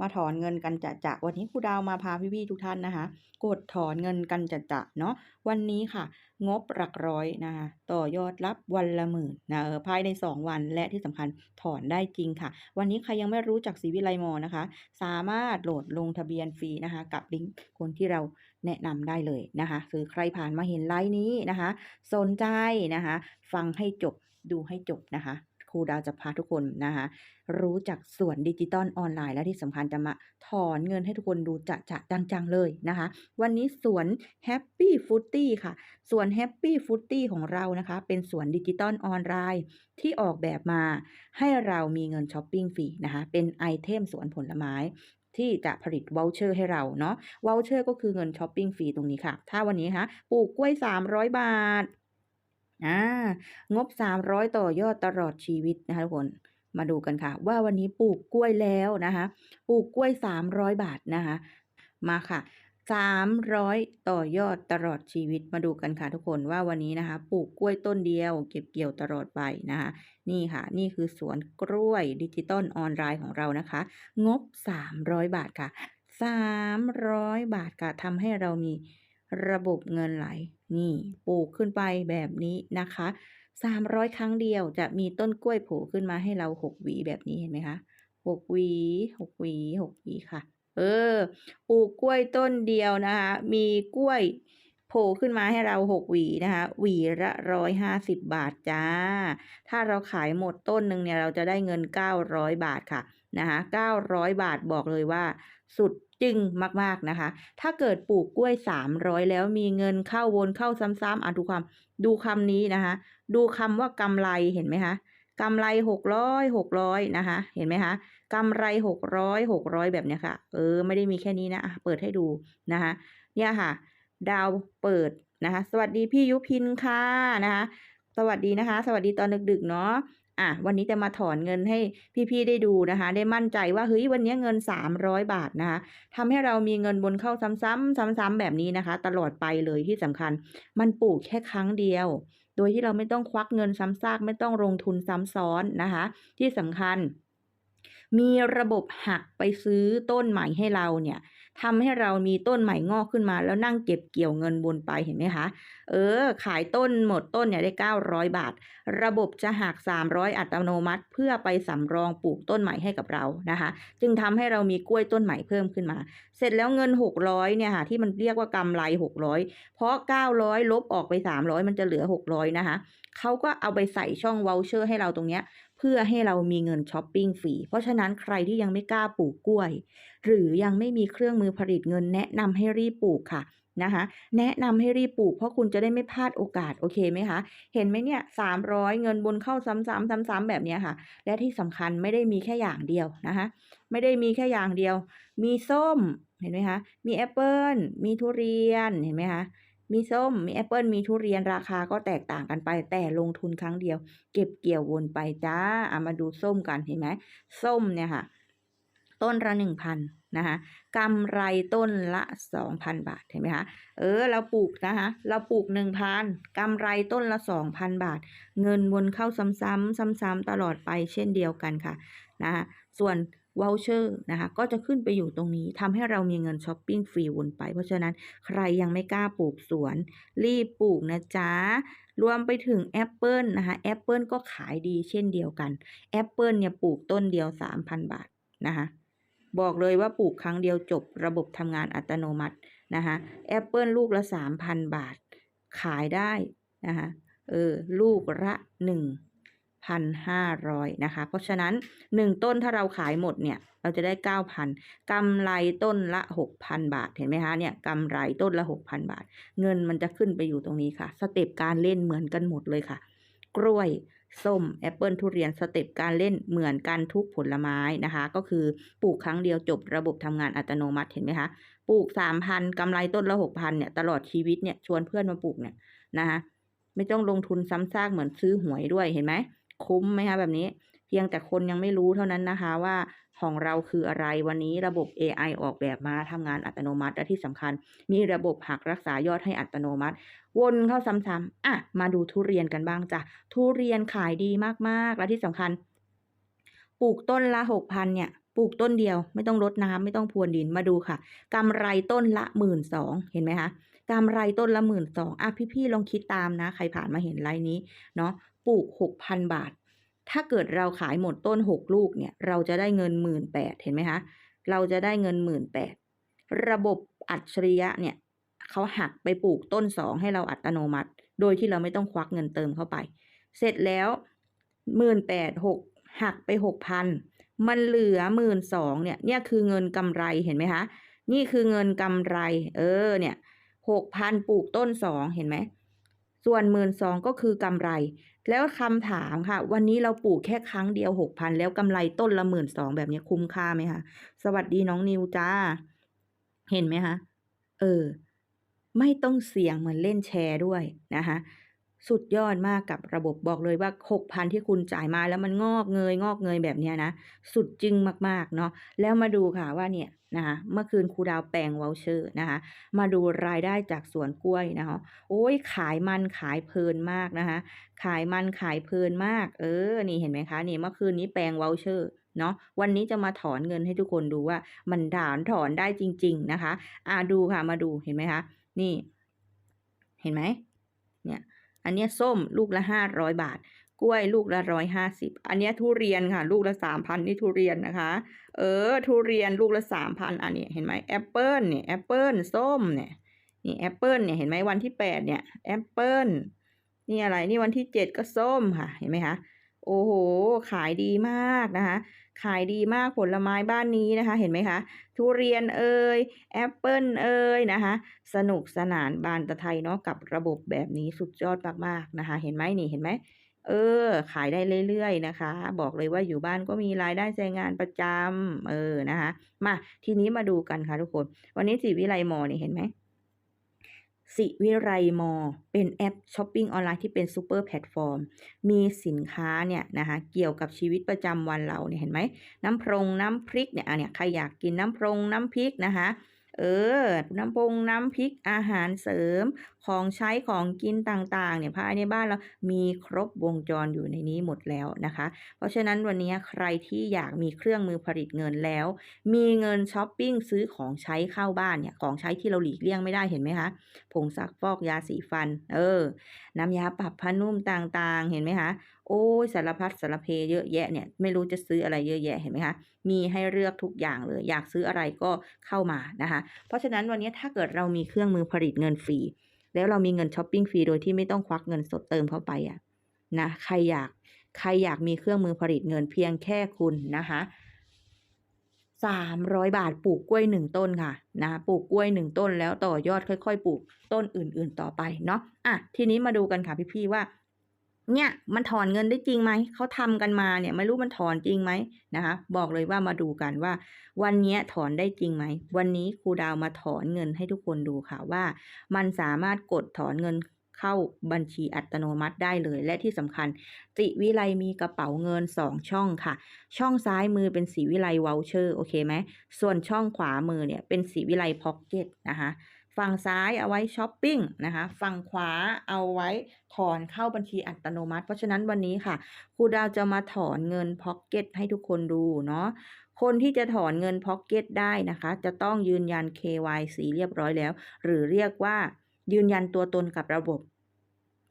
มาถอนเงินกันจะจะวันนี้ครูดาวมาพาพี่ๆทุกท่านนะคะ กดถอนเงินกันจะจะเนาะวันนี้ค่ะ งบหลักร้อยนะคะต่อยอดรับวันละหมื่นนะเออภายใน 2 วันและที่สำคัญถอนได้จริงค่ะ วันนี้ใครยังไม่รู้จักสีวิไลมอนะคะ สามารถโหลดลงทะเบียนฟรีนะคะ กับลิงก์คนที่เราแนะนำได้เลยนะคะคือใครผ่านมาเห็นไลน์นี้นะคะ สนใจนะคะ ฟังให้จบดูให้จบนะคะ ครูดาวจะพาทุกคนนะคะรู้จักส่วนดิจิตอลออนไลน์และที่สำคัญจะมาถอนเงินให้ทุกคนดูจะจะจังๆเลยนะคะ วันนี้สวน Happy f o o t y ค่ะส่วน Happy f o o t y ของเรานะคะ เป็นสวนดิจิตอลออนไลน์ที่ออกแบบมา ให้เรามีเงินช้อปปิ้งฟรีนะคะเป็นไอเทมสวนผลไม้ที่จะผลิตว o ลเชอร์ให้เราเนาะว o ลเชอร์ก็คือเงินช้อปปิ้งฟรีตรงนี้ค่ะ ถ้าวันนี้นะคะปลูกกล้วย 300 บาท อ่างบ 300 ต่อยอดตลอดชีวิตนะคะทุกคนมาดูกันค่ะ ว่าวันนี้ปลูกกล้วยแล้วนะคะปลูกกล้วย 300 บาทนะคะมาค่ะ 300 ต่อยอดตลอดชีวิตมาดูกันค่ะทุกคนว่าวันนี้นะคะปลูกกล้วยต้นเดียว เก็บเกี่ยวตลอดไปนะคะนี่ค่ะ นี่คือสวนกล้วยดิจิตอลออนไลน์ของเรานะคะ งบ 300 บาทค่ะ 300 บาทค่ะทำให้เรามี ระบบเงินไหล นี่ปลูกขึ้นไปแบบนี้นะคะ 300 ครั้งเดียวจะมีต้นกล้วยโผล่ขึ้นมาให้เรา 6 หวีแบบนี้เห็นไหมคะ6หวี6หวี6หวีค่ะ เออ ปลูกกล้วยต้นเดียวนะคะ มีกล้วยโผล่ขึ้นมาให้เรา 6 หวีนะคะ หวีละ 150 บาทจ้า ถ้าเราขายหมดต้นหนึ่งเนี่ยเราจะได้เงิน 900 บาทค่ะนะคะ900 บาทบอกเลยว่า สุด จึงมาก ๆ นะคะ ถ้าเกิดปลูกกล้วย 300 แล้วมีเงินเข้าวนเข้าซ้ำๆอะดูความดูคำนี้นะคะ ดูคำว่ากำไรเห็นไหมคะกำไร600 600นะคะ เห็นไหมคะกำไร600 600แบบเนี้ยค่ะ เออ ไม่ได้มีแค่นี้นะเปิดให้ดูนะคะ เนี่ยค่ะ ดาวเปิดนะคะ สวัสดีพี่ยุพินค่ะนะคะ สวัสดีนะคะ สวัสดีตอนดึกๆเนาะ อะวันนี้จะมาถอนเงินให้พี่ๆได้ดูนะคะ ได้มั่นใจว่าเฮ้ยวันนี้เงิน 300 บาทนะคะทำให้เรามีเงินบนเข้าซ้ำๆซ้ำๆแบบนี้นะคะ ตลอดไปเลยที่สำคัญ มันปลูกแค่ครั้งเดียว โดยที่เราไม่ต้องควักเงินซ้ำซากไม่ต้องลงทุนซ้ำซ้อนนะคะ ที่สำคัญ มีระบบหักไปซื้อต้นใหม่ให้เราเนี่ย ทำให้เรามีต้นใหม่งอกขึ้นมา แล้วนั่งเก็บเกี่ยวเงินบนไปเห็นไหมคะ เออ ขายต้นหมดต้นเนี่ยได้ 900 บาท ระบบจะหัก 300 อัตโนมัติ เพื่อไปสำรองปลูกต้นใหม่ให้กับเรานะคะ จึงทำให้เรามีกล้วยต้นใหม่เพิ่มขึ้นมา เสร็จแล้วเงิน 600เนี่ยค่ะที่มันเรียกว่ากำไร 600 เพราะ 900 ลบออกไป 300 มันจะเหลือ 600 นะคะเขาก็เอาไปใส่ช่องว o ลเชอร์ให้เราตรงเนี้ย เพื่อให้เรามีเงินช้อปปิ้งฟรี เพราะฉะนั้นใครที่ยังไม่กล้าปลูกกล้วย หรือยังไม่มีเครื่องมือผลิตเงินแนะนำให้รีบปลูกค่ะนะคะแนะนำให้รีบปลูกเพราะคุณจะได้ไม่พลาดโอกาสโอเคไหมคะ เห็นไหมเนี่ย300เงินบนเข้าซ้ำๆซ้ำๆแบบนี้ค่ะ และที่สำคัญไม่ได้มีแค่อย่างเดียวนะคะไม่ได้มีแค่อย่างเดียว มีส้มเห็นไหมคะมีแอปเปิลมีทุเรียนเห็นไหมคะ มีส้ม มีแอปเปิลมีทุเรียนราคาก็แตกต่างกันไป แต่ลงทุนครั้งเดียว เก็บเกี่ยววนไปจ้าเอามาดูส้มกันเห็นไหมส้มเนี่ยค่ะ ต้นละหนึ่งพันนะคะกำไรต้นละสองพันบาทเห็นไหมคะเออเราปลูกนะคะเราปลูกหนึ่งพันกำไรต้นละสองพันบาท เงินวนเข้าซ้ำๆซ้ำๆตลอดไปเช่นเดียวกันค่ะนะคะส่วน ว o ลเชอร์นะคะก็จะขึ้นไปอยู่ตรงนี้ทำให้เรามีเงินช้อปปิ้งฟรีวนไป เพราะฉะนั้นใครยังไม่กล้าปลูกสวน รีบปลูกนะจ๊ะ รวมไปถึงแอปเปิลนะคะแอปเปิลก็ขายดีเช่นเดียวกันแอปเปิลเนี่ยปลูกต้นเดียว 3,000 บาทนะคะบอกเลยว่าปลูกครั้งเดียวจบระบบทำงานอัตโนมัตินะคะแอปเปิลลูกละ 3,000 บาท ขายได้นะคะเออลูกละ 1,500นะคะ เพราะฉะนั้น 1 ต้นถ้าเราขายหมดเนี่ย เราจะได้ 9,000กำไรต้นละ 6,000 บาท เห็นไหมคะ เนี่ยกำไรต้นละ 6,000 บาท เงินมันจะขึ้นไปอยู่ตรงนี้ค่ะ สเต็ปการเล่นเหมือนกันหมดเลยค่ะ กล้วย ส้ม แอปเปิลทุเรียน สเต็ปการเล่นเหมือนกันทุกผลไม้นะคะ ก็คือปลูกครั้งเดียวจบระบบทำงานอัตโนมัติ เห็นไหมคะ ปลูกสามพันกำไรต้นละหกพันเนี่ย ตลอดชีวิตเนี่ย ชวนเพื่อนมาปลูกเนี่ยนะคะไม่ต้องลงทุนซ้ำซากเหมือนซื้อหวยด้วยเห็นไหม คุ้มไหมคะแบบนี้ เพียงแต่คนยังไม่รู้เท่านั้นนะคะว่าของเราคืออะไรวันนี้ระบบ AI ออกแบบมาทำงานอัตโนมัติและที่สำคัญ มีระบบหักรักษายอดให้อัตโนมัติ วนเข้าซ้ำๆอะมาดูทุเรียนกันบ้างจ้ะทุเรียนขายดีมากๆ และที่สำคัญ ปลูกต้นละหกพันเนี่ยปลูกต้นเดียวไม่ต้องรดน้ำไม่ต้องพรวนดินมาดูค่ะกำไรต้นละหมื่นสองเห็นไหมคะกำไรต้นละหมื่นสองอะพี่ๆลองคิดตามนะ ใครผ่านมาเห็นไลน์นี้เนาะ ปลูกหกพันบาท ถ้าเกิดเราขายหมดต้นหกลูกเนี่ย เราจะได้เงินหมื่นแปดเห็นไหมคะ เราจะได้เงินหมื่นแปดระบบอัจฉริยะเนี่ยเขาหักไปปลูกต้นสองให้เราอัตโนมัติ โดยที่เราไม่ต้องควักเงินเติมเข้าไป เสร็จแล้วหมื่นแปดหกหักไปหกพันมันเหลือหมื่นสองเนี่ย เนี่ยคือเงินกำไรเห็นไหมคะ นี่คือเงินกำไร เออเนี่ยหกพันปลูกต้นสองเห็นไหม ส่วนหมื่นสองก็คือกำไร แล้วคำถามค่ะ วันนี้เราปลูกแค่ครั้งเดียวหกพันแล้วกำไรต้นละหมื่นสองแบบนี้คุ้มค่าไหมคะสวัสดีน้องนิวจ้า เห็นไหมคะเออ ไม่ต้องเสี่ยงเหมือนเล่นแชร์ด้วยนะคะ สุดยอดมากกับระบบบอกเลยว่าหกพันที่คุณจ่ายมาแล้วมันงอกเงย งอกเงยแบบนี้นะ สุดจริงมากๆเนาะแล้วมาดูค่ะว่าเนี่ยนะคะเมื่อคืนครูดาวแปลงวอลเชอร์นะคะมาดูรายได้จากสวนกล้วยนะคะโอ้ยขายมันขายเพลินมากนะคะ ขายมันขายเพลินมาก เออ นี่เห็นไหมคะนี่เมื่อคืนนี้แปลงวอลเชอร์เนาะวันนี้จะมาถอนเงินให้ทุกคนดูว่ามันถอนถอนได้จริง ๆนะคะอ่าดูค่ะมาดูเห็นไหมคะ นี่ เห็นไหมเนี่ย อันนี้ส้มลูกละห้าร้อยบาท กล้วยลูกละร้อยห้าสิบอันนี้ทุเรียนค่ะ ลูกละสามพันนี่ทุเรียนนะคะ เออ ทุเรียนลูกละสามพันอันนี้เห็นไหมแอปเปิลเนี่ยแอปเปิลส้มเนี่ยนี่แอปเปิลเนี่ยเห็นไหมวันที่แปดเนี่ยแอปเปิลนี่อะไรนี่วันที่เจ็ดก็ส้มค่ะ เห็นไหมคะ โอ้โห ขายดีมากนะคะ ขายดีมากผลไม้บ้านนี้นะคะ เห็นไหมคะ ทุเรียนเอ่ยแอปเปิลเอ่ยนะคะ สนุกสนานบานตะไทยเนาะกับระบบแบบนี้สุดยอดมากๆนะคะ เห็นไหมนี่เห็นไหมเออ ขายได้เรื่อยๆนะคะ บอกเลยว่าอยู่บ้านก็มีรายได้ใช้งานประจำเออนะคะ มาทีนี้มาดูกันค่ะทุกคน วันนี้สีวิไลมอนี่เห็นไหม สิวิไรมอ เป็นแอปช้อปปิ้งออนไลน์ที่เป็นซูเปอร์แพลตฟอร์ม มีสินค้าเนี่ยนะคะเกี่ยวกับชีวิตประจำวันเราเนี่ยเห็นไหม น้ำพรงน้ำพริกเนี่ยอันเนี้ยใครอยากกินน้ำพรงน้ำพริกนะคะ เออ น้ำพงน้ำพริกอาหารเสริมของใช้ของกินต่างๆ เนี่ยภายในบ้านเรามีครบวงจรอยู่ในนี้หมดแล้วนะคะ เพราะฉะนั้นวันนี้ใครที่อยากมีเครื่องมือผลิตเงินแล้ว มีเงินช้อปปิ้งซื้อของใช้เข้าบ้านเนี่ยของใช้ที่เราหลีกเลี่ยงไม่ได้เห็นไหมคะผงซักฟอกยาสีฟัน เออ น้ำยาปรับผ้านุ่มต่างๆ เห็นไหมคะ โอ้ยสารพัดสารเพเยอะแยะเนี่ยไม่รู้จะซื้ออะไรเยอะแยะเห็นไหมคะมีให้เลือกทุกอย่างเลย อยากซื้ออะไรก็เข้ามานะคะ เพราะฉะนั้นวันนี้ถ้าเกิดเรามีเครื่องมือผลิตเงินฟรีแล้วเรามีเงินช้อปปิ้งฟรีโดยที่ไม่ต้องควักเงินสดเติมเข้าไปอะนะใครอยากใครอยากมีเครื่องมือผลิตเงินเพียงแค่คุณนะคะสามร้อยบาทปลูกกล้วยหนึ่งต้นค่ะนะปลูกกล้วยหนึ่งต้นแล้วต่อยอดค่อย ๆ ปลูกต้นอื่น ๆ ต่อไปเนาะอะทีนี้มาดูกันค่ะพี่ๆว่า เนี่ย มันถอนเงินได้จริงไหม เขาทำกันมาเนี่ย ไม่รู้มันถอนจริงไหมนะคะ บอกเลยว่ามาดูกันว่า วันนี้ถอนได้จริงไหม วันนี้ครูดาวมาถอนเงินให้ทุกคนดูค่ะว่า มันสามารถกดถอนเงินเข้าบัญชีอัตโนมัติได้เลย และที่สำคัญติวิไลมีกระเป๋าเงิน 2 ช่องค่ะ ช่องซ้ายมือเป็นสีวิไลวอลเชอร์โอเคไหม ส่วนช่องขวามือเนี่ยเป็นสีวิไลพ็อกเก็ตนะคะ ฝั่งซ้ายเอาไว้ช้อปปิ้งนะคะฝั่งขวาเอาไว้ถอนเข้าบัญชีอัตโนมัติ เพราะฉะนั้นวันนี้ค่ะครูดาวจะมาถอนเงินพ็อกเก็ตให้ทุกคนดูเนาะคนที่จะถอนเงินพ็อกเก็ตได้นะคะ จะต้องยืนยัน KYC เรียบร้อยแล้ว หรือเรียกว่ายืนยันตัวตนกับระบบ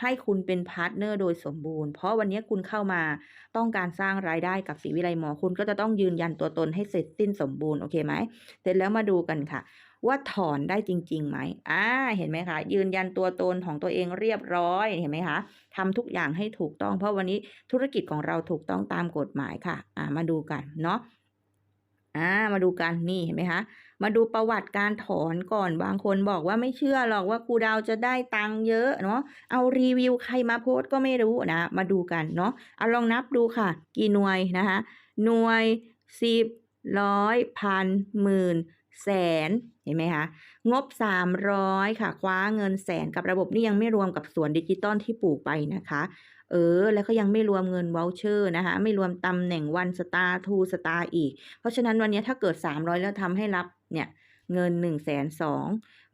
ให้คุณเป็นพาร์ทเนอร์โดยสมบูรณ์ เพราะวันนี้คุณเข้ามาต้องการสร้างรายได้กับสีวิไลหมอ คุณก็จะต้องยืนยันตัวตนให้เสร็จสิ้นสมบูรณ์ โอเคไหม เสร็จแล้วมาดูกันค่ะ ว่าถอนได้จริงๆไหมอ่า เห็นไหมคะ ยืนยันตัวตนของตัวเองเรียบร้อย เห็นไหมคะทำทุกอย่างให้ถูกต้อง เพราะวันนี้ธุรกิจของเราถูกต้องตามกฎหมายค่ะ อ่า มาดูกันเนาะ อ่ามาดูกันนี่เห็นไหมคะ มาดูประวัติการถอนก่อนบางคนบอกว่าไม่เชื่อหรอกว่าครูดาวจะได้ตังค์เยอะเนาะเอารีวิวใครมาโพสต์ก็ไม่รู้นะ มาดูกันเนาะเอาลองนับดูค่ะ กี่หน่วยนะคะ หน่วยสิบร้อยพันหมื่นแสนเห็นไหมคะงบ 300 ค่ะ คว้าเงินแสนกับระบบนี่ยังไม่รวมกับส่วนดิจิตอลที่ปลูกไปนะคะ เออ แล้วก็ยังไม่รวมเงินวอลเชอร์นะคะ ไม่รวมตำแหน่งวันสตาร์ทูสตาร์อีก เพราะฉะนั้นวันนี้ถ้าเกิด 300 แล้วทำให้รับเนี่ยเงิน1นึ่งแสนสอง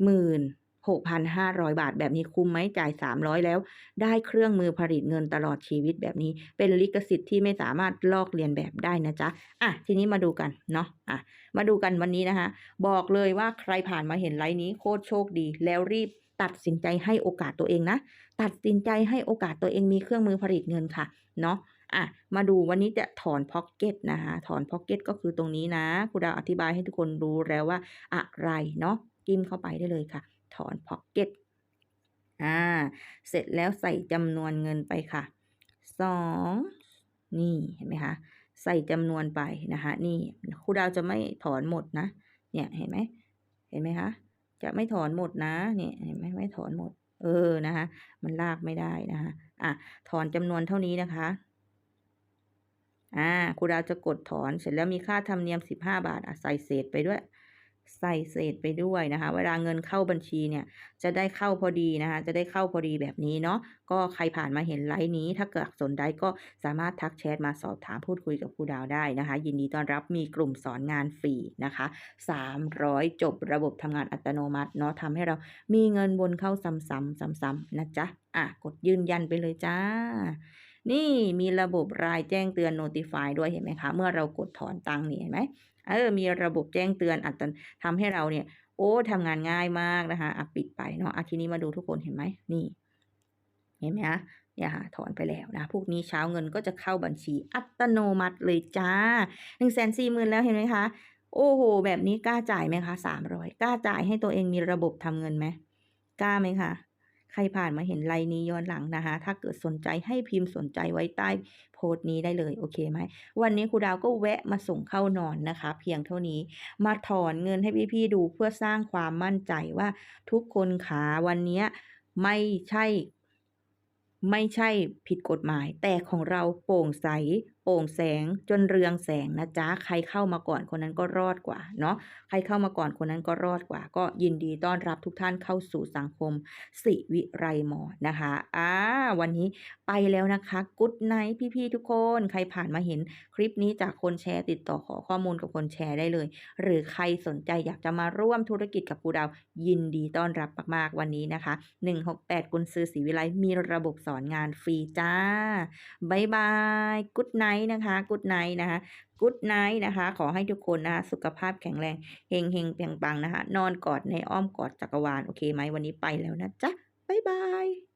หมื่น6,500 บาทแบบนี้คุ้มไหมจ่าย 300 แล้ว ได้เครื่องมือผลิตเงินตลอดชีวิตแบบนี้ เป็นลิขสิทธิ์ที่ไม่สามารถลอกเลียนแบบได้นะจ๊ะอะทีนี้มาดูกันเนาะอะมาดูกันวันนี้นะคะ บอกเลยว่าใครผ่านมาเห็นไลฟ์นี้โคตรโชคดีแล้วรีบ ตัดสินใจให้โอกาสตัวเองนะ ตัดสินใจให้โอกาสตัวเองมีเครื่องมือผลิตเงินค่ะ เนาะอะ มาดูวันนี้จะถอนพ็อกเก็ตนะคะ ถอนพ็อกเก็ตก็คือตรงนี้นะครูดาวอธิบายให้ทุกคนรู้แล้วว่าอะไรเนาะ จิ้มเข้าไปได้เลยค่ะ ถอนพ็อกเก็ต อ่า เสร็จแล้วใส่จำนวนเงินไปค่ะสองนี่ เห็นไหมคะ ใส่จำนวนไปนะคะ นี่ครูดาวจะไม่ถอนหมดนะ เนี่ย เห็นไหม เห็นไหมคะ จะไม่ถอนหมดนะเนี่ยไม่ไม่ถอนหมด เออนะคะ มันลากไม่ได้นะคะอะถอนจำนวนเท่านี้นะคะอ่าครูดาวจะกดถอนเสร็จแล้วมีค่าธรรมเนียมสิบห้าบาทอะใส่เศษไปด้วย ใส่เศษไปด้วยนะคะ เวลาเงินเข้าบัญชีเนี่ย จะได้เข้าพอดีนะคะ จะได้เข้าพอดีแบบนี้เนาะก็ใครผ่านมาเห็นไลฟ์นี้ ถ้าเกิดสนใจก็สามารถทักแชทมาสอบถามพูดคุยกับครูดาวได้นะคะ ยินดีต้อนรับมีกลุ่มสอนงานฟรีนะคะ 300 จบระบบทำงานอัตโนมัติเนาะทำให้เรามีเงินวนเข้าซ้ำๆซ้ำๆนะจ๊ะอะกดยืนยันไปเลยจ้านี่มีระบบรายแจ้งเตือน notify ด้วยเห็นไหมคะ เมื่อเรากดถอนตังค์นี่เห็นไหม เออมีระบบแจ้งเตือนอัตทำให้เราเนี่ย โอ้ทำงานง่ายมากนะคะอะปิดไปเนาะอะทีนี้มาดูทุกคนเห็นไหมนี่ เห็นไหมคะเนี่ยค่ะถอนไปแล้วนะ พวกนี้เช้าเงินก็จะเข้าบัญชีอัตโนมัติเลยจ้าหนึ่งแสนสี่หมื่นแล้วเห็นไหมคะ โอ้โห แบบนี้กล้าจ่ายไหมคะสามร้อยกล้าจ่ายให้ตัวเองมีระบบทำเงินไหมกล้าไหมคะ ใครผ่านมาเห็นไลน์นี้ย้อนหลังนะคะ ถ้าเกิดสนใจให้พิมพ์สนใจไว้ใต้โพสต์นี้ได้เลยโอเคไหม วันนี้ครูดาวก็แวะมาส่งเข้านอนนะคะ เพียงเท่านี้มาถอนเงินให้พี่ๆดูเพื่อสร้างความมั่นใจว่าทุกคนขาวันนี้ไม่ใช่ ไม่ใช่ผิดกฎหมาย แต่ของเราโปร่งใส โป่งแสงจนเรืองแสงนะจ๊ะ ใครเข้ามาก่อนคนนั้นก็รอดกว่าเนาะ ใครเข้ามาก่อนคนนั้นก็รอดกว่า ก็ยินดีต้อนรับทุกท่านเข้าสู่สังคมสิวิไรมอนะคะอ่าวันนี้ไปแล้วนะคะกุ๊ดไนท์พี่ๆทุกคน ใครผ่านมาเห็นคลิปนี้จากคนแชร์ติดต่อขอข้อมูลกับคนแชร์ได้เลย หรือใครสนใจอยากจะมาร่วมธุรกิจกับครูดาว ยินดีต้อนรับมากๆวันนี้นะคะ 168 กุญซือศรีวิไลมีระบบสอนงานฟรีจ้าบายบายกุ๊ดไนท์นะคะกุ๊ดไนท์นะคะกุ๊ดไนท์นะคะ ขอให้ทุกคนนะคะสุขภาพแข็งแรงเฮงเฮงเปังนะคะ นอนกอดในอ้อมกอดจักรวาล โอเคไหมวันนี้ไปแล้วนะจ๊ะ บ๊ายบาย